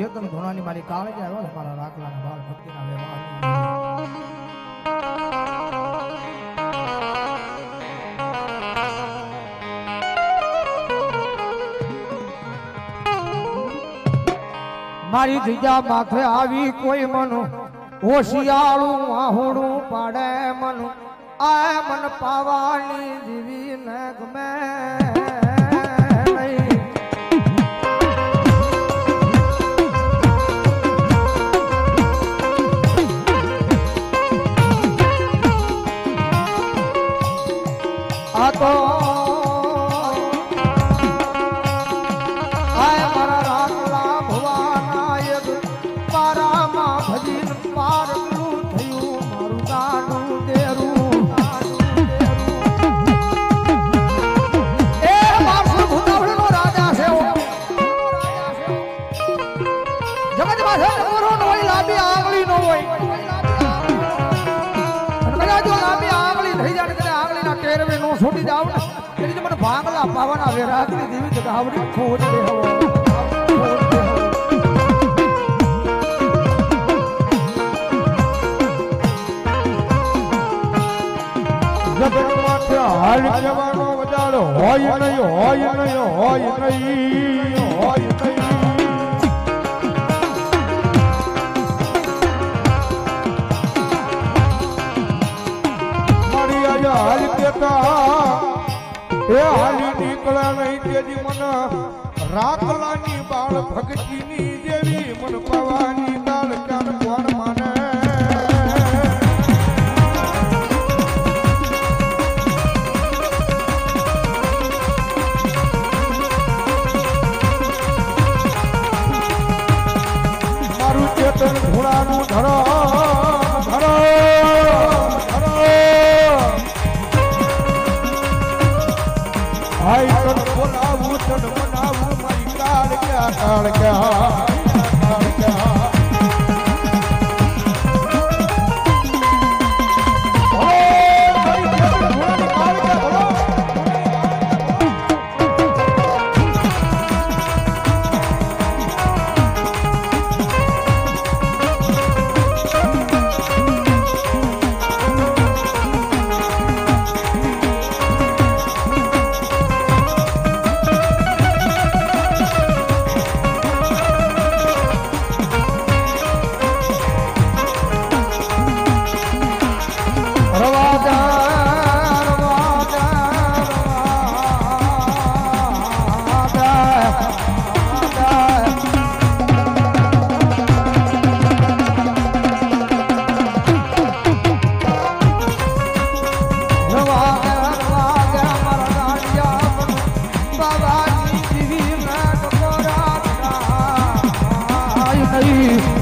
ચેતન ધોળાની મારી કાળે કે આવ્યો મારા રાખલા બાળ ભક્તિના વ્યવહાર. મારી જીજા માથે આવી કોઈ મનો, હોશિયાળું વાહુડું પાડે મન. આ મન પાવાની જીવી ને ગમે પાવાના વેરાગની દેવી ગાવડી ખોટ દે હવો ખોટ દે હવો. જગતમાં હાલ જવાનો વજાડો હોય નહીં હોય નહીં હોય નહીં હોય નહીં મારી આજે હાલ કેતા એ હાલી નીકળે નહીં તેજી મન. રાખલાની બાળ ભગતીની જેવી મન પવાની કાળ ક્યાં કોણ માને. મારું ચેતન ઘોડાનું ધરો ધરો ક્યાં કાળ you.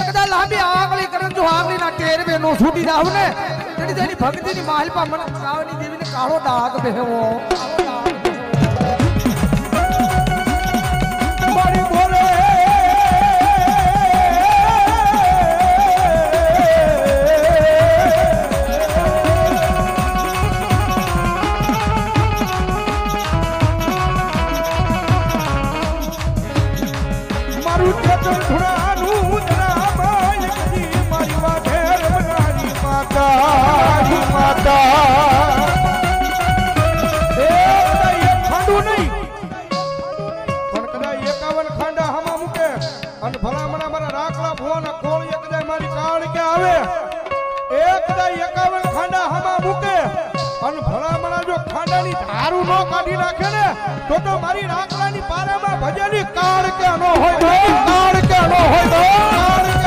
અને લાંબી આંગળી કરે જો આંગળીના ટેરવે નો છૂટી જાવ ને, તેની તેની ભક્તિની માલપા મને કાળો ડાઘ બેહવો. મારી મૂકે. અને ભલામણા મારા રાખલા ભુવાના મારી કાળ કે આવે. એ કદાચ એકાવન ખાંડા હમા મૂકે. અને ભલામણા જો ખાંડાની ધારું ન કાઢી નાખે ને તો તો મારી રાખલાની પારામાં ભજેલી કાળ કે ન હોય કાળ કે ન હોય કાળ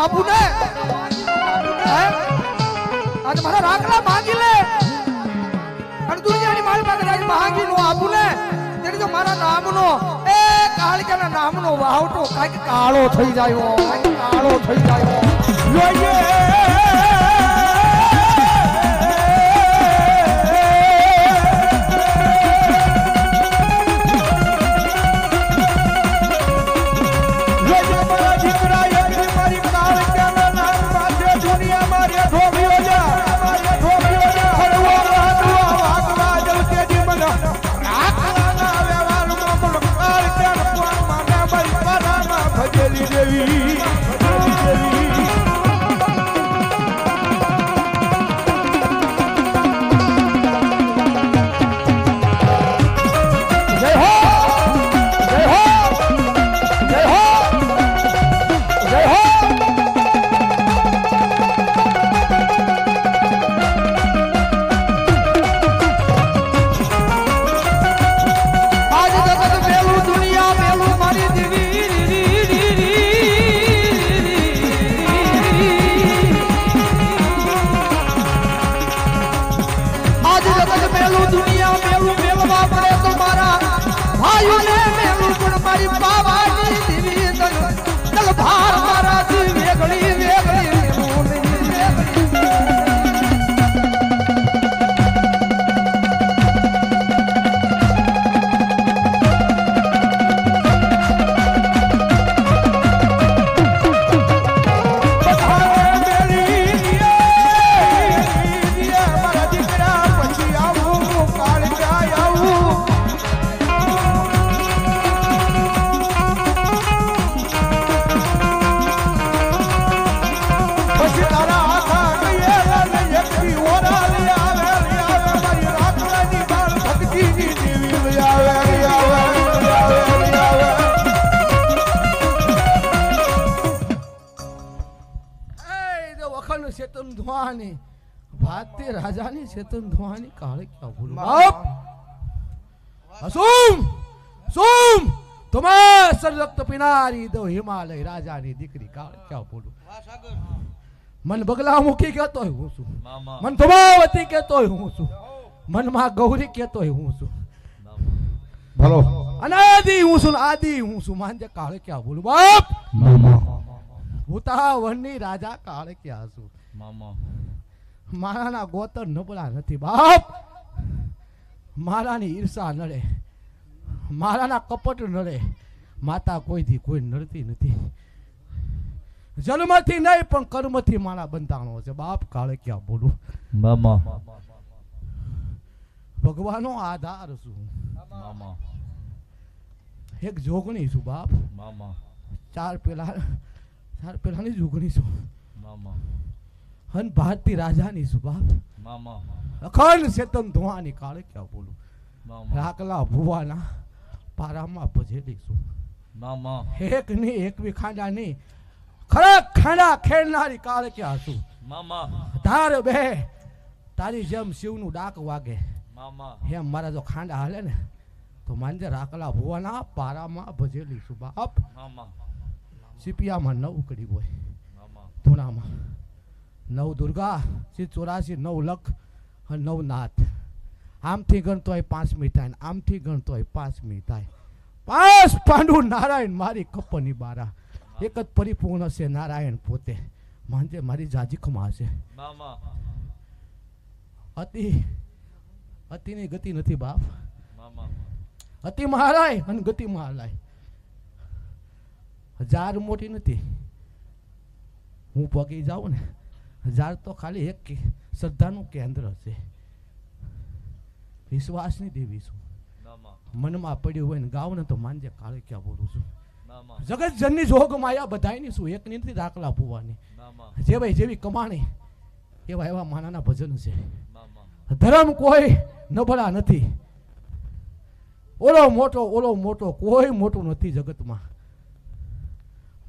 માંગી નું હે? આજ મારા રાખલા માંગી લે. અને દુનિયાની મારી પાસે રાજ મહાંગી નો આપું ને તેની તો મારા નામનો, એ કાળિકાના નામનો વાવટો કાંઈક કાળો થઈ જાય કાંઈક કાળો થઈ જાય જોઈએ પારામાં ચેતન ધોવાની ભારતીય રાજાની ચેતન ધોવાની કાળે ક્યાં ભૂલ? બાપ! અસુમ સુમ તમાર સરરક્ત પિનારી દો હિમાલય રાજાની દીકરી કાળે ક્યાં ભૂલ? મન બગલા મુખી કહેતો હું છું. મન ધુમાવતી કહેતો હું છું. મનમાં ગૌરી કહેતો હું છું. ભલો અનાદિ હું છું આદિ હું છું. માનજે કાળે ક્યાં ભૂલ? બાપ! ભૂતા વનની રાજા કાળે ક્યાં છું? મારાના ગોતર નબળા નથી બાપ. મારાની ઈર્ષા નડે. મારાના કપટ નડે. માતા કોઈથી કોઈ નડતી નથી. જન્મથી નહીં પણ કર્મથી મારા બંધાણો છે. બાપ કાળે ક્યાં બોલું? મામા. ભગવાનનો આધાર છું. મામા. એક જોગણી છું બાપ. મામા. ચાર પેલા ચાર પેલાની જોગણી છું. મામા. હન ભારતી રાજાની છું મામા અખંડ ચેતન ધોવાની કાળે ક્યાં બોલું? રાખલા ભુવાના પારામાં ભજેલી છું મામા એક નહીં એક બી ખાંડા ની ખરક ખાંડા ખેડનારી કાળે ક્યાં છું મામા ધાર બે તારી જેમ શિવનું ડાક વાગે. મામા એમ મારા જો ખાંડા હાલે ને તો માનજે રાખલા ભુવાના પારામાં ભજેલી છું બાપ? મામા સીપિયામાં નવ ઉકળી હોય. મામા ધૂણામાં. નવ દુર્ગા શ્રી ચોરાસી નવ લખ અને નવ નાથ. આમથી ગણતો હોય પાંચમી થાય આમથી ગણતો હોય પાંચમી થાય પાંચ પાંડુ નારાયણ મારી કપની બારા. એક જ પરિપૂર્ણ છે નારાયણ પોતે. માનજે મારી જાજી હશે. અતિ અતિની ગતિ નથી બાપ. અતિ મહારાય અને ગતિ મહારાય. હજાર મોટી નથી. હું પગી જાઉં ને હજાર તો ખાલી એક શ્રદ્ધાનું કેન્દ્ર છે. વિશ્વાસની દેવી છું. મનમાં પડ્યું હોય ને ગાવ ને તો માનજે કાળે ક્યાં બોલું છું. જગત જનની જોગ માયા બધાયની શું એક નથી દાખલા પૂવાની જે ભાઈ જેવી કમાણી એવા એવા માનાના ભજન છે. ધર્મ કોઈ નબળા નથી. ઓલો મોટો ઓલો મોટો કોઈ મોટું નથી જગતમાં.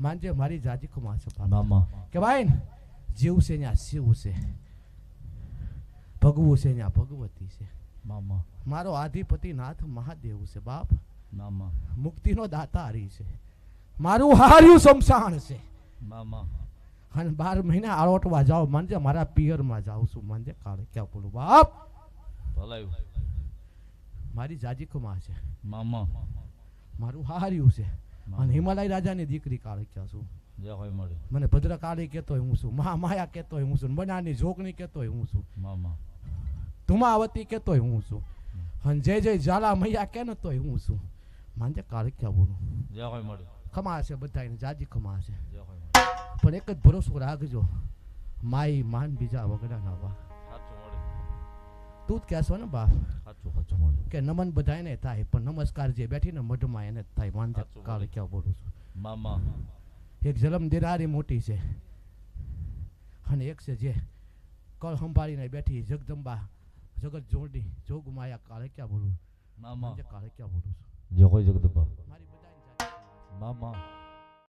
માનજે મારી જાજીકમાં છે કે ભાઈ ને જીવ છે ત્યાં શિવ છે ભગવું છે ત્યાં ભગવતી છે મામા મારો આધિપતિ નાથ મહાદેવ છે બાપ મામા મુક્તિનો દાતારી છે મારું હાર્યું શમશાન છે મામા અને બાર મહિના આળોટવા જાઓ માનજે મારા પિયરમાં જાઉં છું માનજે કાળે ક્યાં બોલું બાપ ભલાયું મારી જાજી કુમા છે મામા મારું હાર્યું છે અને હિમાલય રાજાની દીકરી કાળે ક્યાં છું જે હોય મળે. મને ભદ્રકાળી કહેતો હું છું મહામાયા કહેતો હું છું બનાની જોગણી કહેતો હું છું. મામા. ધુમાવતી કહેતો હું છું. અને જય જય ઝાલા મૈયા કે ને તોય હું છું. માનજે કાળી ક્યાં બોલું? જે હોય મળે. ખમા છે બધાને જાજી ખમા છે પણ એક જ ભરોસો રાખજો માઈ માન બીજા વગડાના વા સાચું મળે. તું જ કહેશો ને બાપ. કે નમન બધાને થાય પણ નમસ્કાર જે બેઠી ને મઢમાં એને થાય. માનજે કાળી ક્યાં બોલું છું? મામા. એક જલમ દિરારી મોટી છે. અને એક છે જે કળ સંભાળીને બેઠી જગદંબા જગત જોડી જોગ માયા કાળે ક્યાં બોલું? મામા. કાલે કાળે ક્યાં બોલું છું? જગદંબા. મારી બધા મામા.